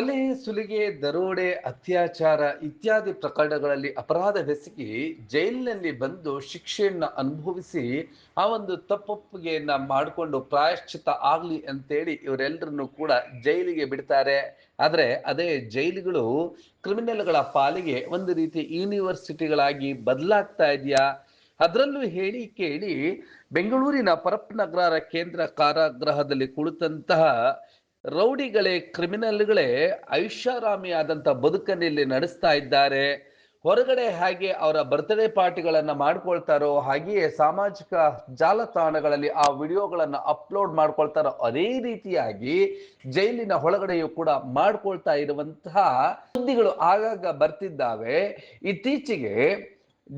ಕೊಲೆ ಸುಲಿಗೆ, ದರೋಡೆ, ಅತ್ಯಾಚಾರ ಇತ್ಯಾದಿ ಪ್ರಕರಣಗಳಲ್ಲಿ ಅಪರಾಧವೆಸಗಿ ಜೈಲಿನಲ್ಲಿ ಬಂದು ಶಿಕ್ಷೆಯನ್ನು ಅನುಭವಿಸಿ ಆ ಒಂದು ತಪ್ಪೊಪ್ಪಿಗೆಯನ್ನ ಮಾಡಿಕೊಂಡು ಪ್ರಾಯಶ್ಚಿತ ಆಗ್ಲಿ ಅಂತೇಳಿ ಇವರೆಲ್ಲರನ್ನು ಕೂಡ ಜೈಲಿಗೆ ಬಿಡ್ತಾರೆ. ಆದರೆ ಅದೇ ಜೈಲುಗಳು ಕ್ರಿಮಿನಲ್ಗಳ ಪಾಲಿಗೆ ಒಂದು ರೀತಿ ಯೂನಿವರ್ಸಿಟಿಗಳಾಗಿ ಬದಲಾಗ್ತಾ ಇದೆಯಾ? ಅದರಲ್ಲೂ ಹೇಳಿ ಕೇಳಿ ಬೆಂಗಳೂರಿನ ಪರಪ್ಪನಗರ ಕೇಂದ್ರ ಕಾರಾಗೃಹದಲ್ಲಿ ಕುಳಿತಂತಹ ರೌಡಿಗಳೇ, ಕ್ರಿಮಿನಲ್ಗಳೇ ಐಷಾರಾಮಿ ಆದಂತ ಬದುಕನ್ನು ಇಲ್ಲಿ ನಡೆಸ್ತಾ ಇದ್ದಾರೆ. ಹೊರಗಡೆ ಹಾಗೆ ಅವರ ಬರ್ತ್ಡೇ ಪಾರ್ಟಿಗಳನ್ನು ಮಾಡ್ಕೊಳ್ತಾರೋ, ಹಾಗೆಯೇ ಸಾಮಾಜಿಕ ಜಾಲತಾಣಗಳಲ್ಲಿ ಆ ವಿಡಿಯೋಗಳನ್ನು ಅಪ್ಲೋಡ್ ಮಾಡ್ಕೊಳ್ತಾರೋ, ಅದೇ ರೀತಿಯಾಗಿ ಜೈಲಿನ ಒಳಗಡೆಯೂ ಕೂಡ ಮಾಡ್ಕೊಳ್ತಾ ಇರುವಂತಹ ಸುದ್ದಿಗಳು ಆಗಾಗ ಬರ್ತಿದ್ದಾವೆ. ಇತ್ತೀಚೆಗೆ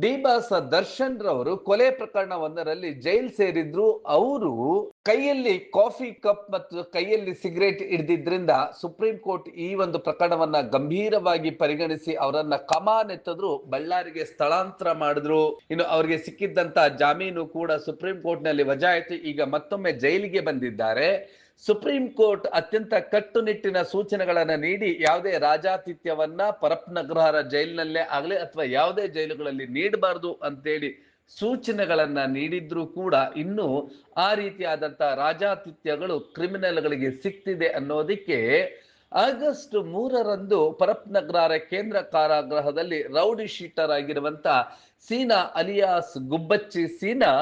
ಡಿ ಬಾಸ ದರ್ಶನ್ ರವರು ಕೊಲೆ ಪ್ರಕರಣವೊಂದರಲ್ಲಿ ಜೈಲ್ ಸೇರಿದ್ರು. ಅವರು ಕೈಯಲ್ಲಿ ಕಾಫಿ ಕಪ್ ಮತ್ತು ಕೈಯಲ್ಲಿ ಸಿಗರೇಟ್ ಹಿಡಿದಿದ್ರಿಂದ ಸುಪ್ರೀಂ ಕೋರ್ಟ್ ಈ ಒಂದು ಪ್ರಕರಣವನ್ನ ಗಂಭೀರವಾಗಿ ಪರಿಗಣಿಸಿ ಅವರನ್ನ ಕಮಾನ್ ಎತ್ತಿದ್ರು, ಬಳ್ಳಾರಿಗೆ ಸ್ಥಳಾಂತರ ಮಾಡಿದ್ರು. ಇನ್ನು ಅವರಿಗೆ ಸಿಕ್ಕಿದ್ದಂತ ಜಾಮೀನು ಕೂಡ ಸುಪ್ರೀಂ ಕೋರ್ಟ್ನಲ್ಲಿ ವಜಾ ಈಗ ಮತ್ತೊಮ್ಮೆ ಜೈಲಿಗೆ ಬಂದಿದ್ದಾರೆ. ಸುಪ್ರೀಂ ಕೋರ್ಟ್ ಅತ್ಯಂತ ಕಟ್ಟುನಿಟ್ಟಿನ ಸೂಚನೆಗಳನ್ನ ನೀಡಿ ಯಾವುದೇ ರಾಜಾತಿಥ್ಯವನ್ನ ಪರಪ್ನಗ್ರಹರ ಜೈಲಿನಲ್ಲೇ ಆಗಲಿ ಅಥವಾ ಯಾವುದೇ ಜೈಲುಗಳಲ್ಲಿ ನೀಡಬಾರದು ಅಂತೇಳಿ ಸೂಚನೆಗಳನ್ನ ನೀಡಿದ್ರೂ ಕೂಡ ಇನ್ನು ಆ ರೀತಿಯಾದಂಥ ರಾಜಾತಿಥ್ಯಗಳು ಕ್ರಿಮಿನಲ್ಗಳಿಗೆ ಸಿಕ್ತಿದೆ ಅನ್ನೋದಕ್ಕೆ ಆಗಸ್ಟ್ ಮೂರರಂದು ಪರಪ್ನಗರ ಕೇಂದ್ರ ಕಾರಾಗೃಹದಲ್ಲಿ ರೌಡಿ ಶೀಟರ್ ಆಗಿರುವಂತ ಸೀನಾ ಅಲಿಯಾಸ್ ಗುಬ್ಬಚ್ಚಿ ಸೀನಾ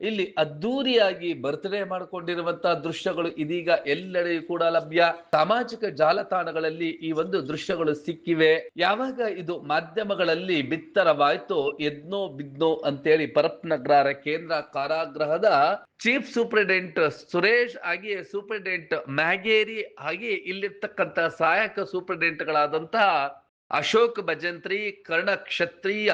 ಇಲ್ಲಿ ಅದ್ದೂರಿಯಾಗಿ ಬರ್ತ್ಡೇ ಮಾಡಿಕೊಂಡಿರುವಂತಹ ದೃಶ್ಯಗಳು ಇದೀಗ ಎಲ್ಲೆಡೆ ಕೂಡ ಲಭ್ಯ. ಸಾಮಾಜಿಕ ಜಾಲತಾಣಗಳಲ್ಲಿ ಈ ಒಂದು ದೃಶ್ಯಗಳು ಸಿಕ್ಕಿವೆ. ಯಾವಾಗ ಇದು ಮಾಧ್ಯಮಗಳಲ್ಲಿ ಬಿತ್ತರವಾಯ್ತು ಎದ್ನೋ ಬಿದ್ನೋ ಅಂತೇಳಿ ಪರಪ್ನಗರ ಕೇಂದ್ರ ಕಾರಾಗೃಹದ ಚೀಫ್ ಸೂಪರಿಂಟೆಂಡೆಂಟ್ ಸುರೇಶ್ ಹಾಗೆಯೇ ಸೂಪರಿಂಟೆಂಡೆಂಟ್ ಮ್ಯಾಗೇರಿ ಹಾಗೆ ಇಲ್ಲಿರ್ತಕ್ಕಂತಹ ಸಹಾಯಕ ಸೂಪರಿಂಟೆಂಡೆಂಟ್ಗಳಾದಂತಹ ಅಶೋಕ್ ಭಜಂತ್ರಿ, ಕರ್ಣ ಕ್ಷತ್ರಿಯ,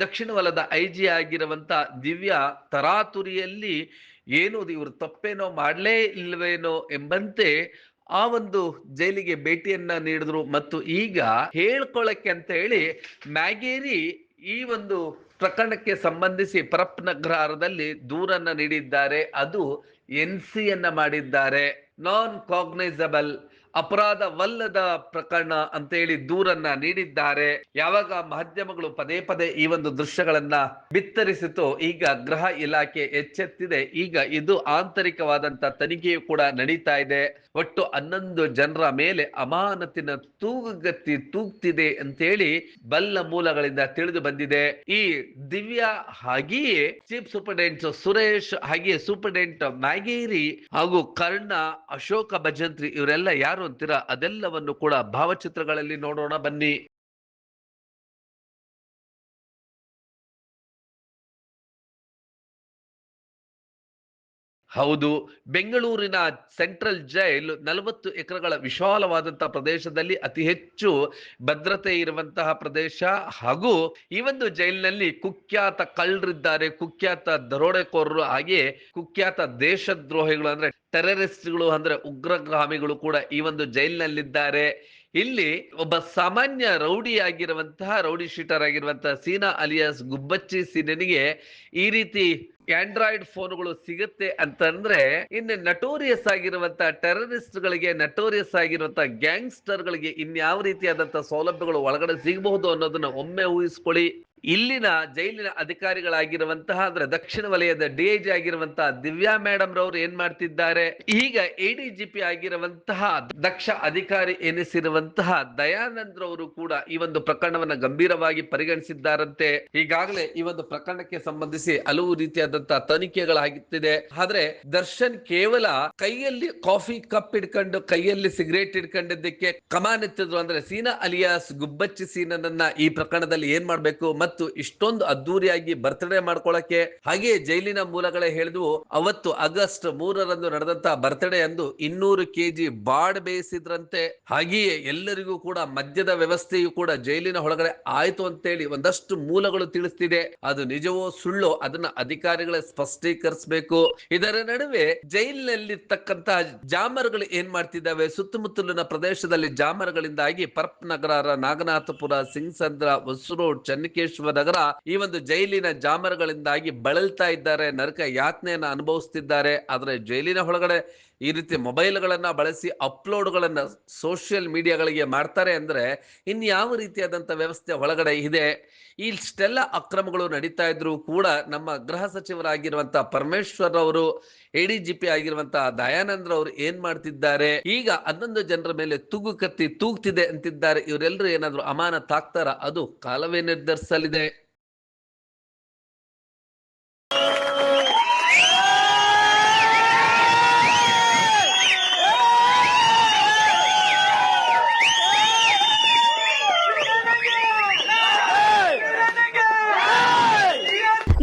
ದಕ್ಷಿಣ ವಲದ ಐ ಜಿ ಆಗಿರುವಂತ ದಿವ್ಯ ತರಾತುರಿಯಲ್ಲಿ ಏನು ಇವರು ತಪ್ಪೇನೋ ಮಾಡಲೇ ಇಲ್ಲವೇನೋ ಎಂಬಂತೆ ಆ ಒಂದು ಜೈಲಿಗೆ ಭೇಟಿಯನ್ನ ನೀಡಿದ್ರು. ಮತ್ತು ಈಗ ಹೇಳ್ಕೊಳಕ್ಕೆ ಅಂತ ಹೇಳಿ ಮ್ಯಾಗೇರಿ ಈ ಒಂದು ಪ್ರಕರಣಕ್ಕೆ ಸಂಬಂಧಿಸಿ ಪರಪ್ನಗ್ರಹಾರದಲ್ಲಿ ದೂರನ್ನ ನೀಡಿದ್ದಾರೆ. ಅದು ಎನ್ ಸಿಯನ್ನ ಮಾಡಿದ್ದಾರೆ. ನಾನ್ ಕಾಗ್ನೈಸಬಲ್. ಅಪರಾಧವಲ್ಲದ ಪ್ರಕರಣ ಅಂತೇಳಿ ದೂರನ್ನ ನೀಡಿದ್ದಾರೆ. ಯಾವಾಗ ಮಾಧ್ಯಮಗಳು ಪದೇ ಪದೇ ಈ ಒಂದು ದೃಶ್ಯಗಳನ್ನ ಬಿತ್ತರಿಸಿತು ಈಗ ಗೃಹ ಇಲಾಖೆ ಎಚ್ಚೆತ್ತಿದೆ. ಈಗ ಇದು ಆಂತರಿಕವಾದಂತ ತನಿಖೆಯು ಕೂಡ ನಡೀತಾ ಇದೆ. ಒಟ್ಟು ಹನ್ನೊಂದು ಜನರ ಮೇಲೆ ಅಮಾನತಿನ ತೂಗುಗತ್ತಿ ತೂಗ್ತಿದೆ ಅಂತೇಳಿ ಬಲ್ಲ ಮೂಲಗಳಿಂದ ತಿಳಿದು ಬಂದಿದೆ. ಈ ದಿವ್ಯಾ ಹಾಗೆಯೇ ಚೀಫ್ ಸೂಪರ್ಡೆಂಟ್ ಸುರೇಶ್ ಹಾಗೆಯೇ ಸೂಪರ್ಡೆಂಟ್ ಮ್ಯಾಗೇರಿ ಹಾಗೂ ಕರ್ಣ ಅಶೋಕ ಭಜಂತ್ರಿ ಇವರೆಲ್ಲ ಯಾರು ಅಂತೀರಾ ಅದೆಲ್ಲವನ್ನು ಕೂಡ ಭಾವಚಿತ್ರಗಳಲ್ಲಿ ನೋಡೋಣ ಬನ್ನಿ. ಹೌದು. ಬೆಂಗಳೂರಿನ ಸೆಂಟ್ರಲ್ ಜೈಲ್ ನಲವತ್ತು ಎಕರೆಗಳ ವಿಶಾಲವಾದಂತಹ ಪ್ರದೇಶದಲ್ಲಿ ಅತಿ ಹೆಚ್ಚು ಭದ್ರತೆ ಇರುವಂತಹ ಪ್ರದೇಶ. ಹಾಗೂ ಈ ಒಂದು ಜೈಲಿನಲ್ಲಿ ಕುಖ್ಯಾತ ಕಳ್ಳರಿದ್ದಾರೆ. ಕುಖ್ಯಾತ ದರೋಡೆಕೋರರು ಹಾಗೆ ಕುಖ್ಯಾತ ದೇಶದ್ರೋಹಿಗಳು ಅಂದ್ರೆ ಟೆರರಿಸ್ಟ್ಗಳು ಅಂದ್ರೆ ಉಗ್ರಗಾಮಿಗಳು ಕೂಡ ಈ ಒಂದು ಜೈಲಿನಲ್ಲಿದ್ದಾರೆ. ಇಲ್ಲಿ ಒಬ್ಬ ಸಾಮಾನ್ಯ ರೌಡಿ ಆಗಿರುವಂತಹ ರೌಡಿ ಶೀಟರ್ ಆಗಿರುವಂತಹ ಸೀನಾ ಅಲಿಯಾಸ್ ಗುಬ್ಬಚ್ಚಿ ಸೀನನಿಗೆ ಈ ರೀತಿ ಆಂಡ್ರಾಯ್ಡ್ ಫೋನ್ಗಳು ಸಿಗುತ್ತೆ ಅಂತಂದ್ರೆ, ಇನ್ನು ನಟೋರಿಯಸ್ ಆಗಿರುವಂತಹ ಟೆರರಿಸ್ಟ್ ಗಳಿಗೆ ನಟೋರಿಯಸ್ ಆಗಿರುವಂತಹ ಗ್ಯಾಂಗ್ಸ್ಟರ್ ಗಳಿಗೆ ಇನ್ಯಾವ ರೀತಿಯಾದಂತಹ ಸೌಲಭ್ಯಗಳು ಒಳಗಡೆ ಸಿಗಬಹುದು ಅನ್ನೋದನ್ನ ಒಮ್ಮೆ ಊಹಿಸ್ಕೊಳ್ಳಿ. ಇಲ್ಲಿನ ಜೈಲಿನ ಅಧಿಕಾರಿಗಳಾಗಿರುವಂತಹ ಅಂದ್ರೆ ದಕ್ಷಿಣ ವಲಯದ ಡಿಐಜಿ ಆಗಿರುವಂತಹ ದಿವ್ಯಾ ಮೇಡಮ್ ರವರು ಏನ್ ಮಾಡ್ತಿದ್ದಾರೆ? ಈಗ ಎಡಿಜಿಪಿ ಆಗಿರುವಂತಹ ದಕ್ಷ ಅಧಿಕಾರಿ ಎನಿಸಿರುವಂತಹ ದಯಾನಂದ್ ರವರು ಕೂಡ ಈ ಒಂದು ಪ್ರಕರಣವನ್ನ ಗಂಭೀರವಾಗಿ ಪರಿಗಣಿಸಿದ್ದಾರಂತೆ. ಈಗಾಗಲೇ ಈ ಒಂದು ಪ್ರಕರಣಕ್ಕೆ ಸಂಬಂಧಿಸಿ ಹಲವು ರೀತಿಯಾದಂತಹ ತನಿಖೆಗಳಾಗುತ್ತಿದೆ. ಆದ್ರೆ ದರ್ಶನ್ ಕೇವಲ ಕೈಯಲ್ಲಿ ಕಾಫಿ ಕಪ್ ಇಟ್ಕೊಂಡು ಕೈಯಲ್ಲಿ ಸಿಗರೇಟ್ ಇಟ್ಕೊಂಡಿದ್ದಕ್ಕೆ ಕಮಾನ್ ಎತ್ತಿದ್ರು ಅಂದ್ರೆ ಸೀನಾ ಅಲಿಯಾಸ್ ಗುಬ್ಬಚ್ಚಿ ಸೀನನನ್ನ ಈ ಪ್ರಕರಣದಲ್ಲಿ ಏನ್ ಮಾಡ್ಬೇಕು? ಮತ್ತು ಇಷ್ಟೊಂದು ಅದ್ದೂರಿಯಾಗಿ ಬರ್ತ್ಡೇ ಮಾಡ್ಕೊಳಕ್ಕೆ ಹಾಗೆ ಜೈಲಿನ ಮೂಲಗಳೇ ಹೇಳಿದ್ವು ಅವತ್ತು ಆಗಸ್ಟ್ ಮೂರರಂದು ನಡೆದಂತ ಬರ್ತ್ಡೇ ಅಂದು ಇನ್ನೂರು ಕೆಜಿ ಬಾಡ್ ಬೇಯಿಸಿದ್ರಂತೆ. ಹಾಗೆಯೇ ಎಲ್ಲರಿಗೂ ಕೂಡ ಮದ್ಯದ ವ್ಯವಸ್ಥೆಯು ಕೂಡ ಜೈಲಿನ ಒಳಗಡೆ ಆಯ್ತು ಅಂತೇಳಿ ಒಂದಷ್ಟು ಮೂಲಗಳು ತಿಳಿಸ್ತಿದೆ. ಅದು ನಿಜವೋ ಸುಳ್ಳು ಅದನ್ನ ಅಧಿಕಾರಿಗಳೇ ಸ್ಪಷ್ಟೀಕರಿಸಬೇಕು. ಇದರ ನಡುವೆ ಜೈಲಿನಲ್ಲಿರ್ತಕ್ಕಂತಹ ಜಾಮರ್ಗಳು ಏನ್ ಮಾಡ್ತಿದ್ದಾವೆ? ಸುತ್ತಮುತ್ತಲಿನ ಪ್ರದೇಶದಲ್ಲಿ ಜಾಮರ್ಗಳಿಂದಾಗಿ ಪರ್ಪ್ ನಗರ, ನಾಗನಾಥಪುರ, ಸಿಂಗ್ಸಂದ್ರ ಹೊಸರೋಡ್ ಚನ್ನಕೇಶ್ವರ ನಗರ ಈ ಒಂದು ಜೈಲಿನ ಜಾಮರಗಳಿಂದಾಗಿ ಬಳಲ್ತಾ ಇದ್ದಾರೆ ನರಕ ಯಾತನೆಯನ್ನ ಅನುಭವಿಸ್ತಿದ್ದಾರೆ. ಆದ್ರೆ ಜೈಲಿನ ಒಳಗಡೆ ಈ ರೀತಿ ಮೊಬೈಲ್ಗಳನ್ನು ಬಳಸಿ ಅಪ್ಲೋಡ್ಗಳನ್ನು ಸೋಷಿಯಲ್ ಮೀಡಿಯಾಗಳಿಗೆ ಮಾಡ್ತಾರೆ ಅಂದರೆ ಇನ್ಯಾವ ರೀತಿಯಾದಂಥ ವ್ಯವಸ್ಥೆ ಒಳಗಡೆ ಇದೆ? ಇಷ್ಟೆಲ್ಲ ಅಕ್ರಮಗಳು ನಡೀತಾ ಇದ್ರೂ ಕೂಡ ನಮ್ಮ ಗೃಹ ಸಚಿವರಾಗಿರುವಂತ ಪರಮೇಶ್ವರ್ ಅವರು, ಎ ಡಿ ಜಿ ಪಿ ಆಗಿರುವಂತಹ ದಯಾನಂದ್ರ ಅವರು ಏನ್ ಮಾಡ್ತಿದ್ದಾರೆ? ಈಗ ಹನ್ನೊಂದು ಜನರ ಮೇಲೆ ತೂಗು ಕತ್ತಿ ತೂಗ್ತಿದೆ ಅಂತಿದ್ದಾರೆ. ಇವರೆಲ್ಲರೂ ಏನಾದ್ರು ಅಮಾನತಾಗ್ತಾರ? ಅದು ಕಾಲವೇ ನಿರ್ಧರಿಸಲಿದೆ.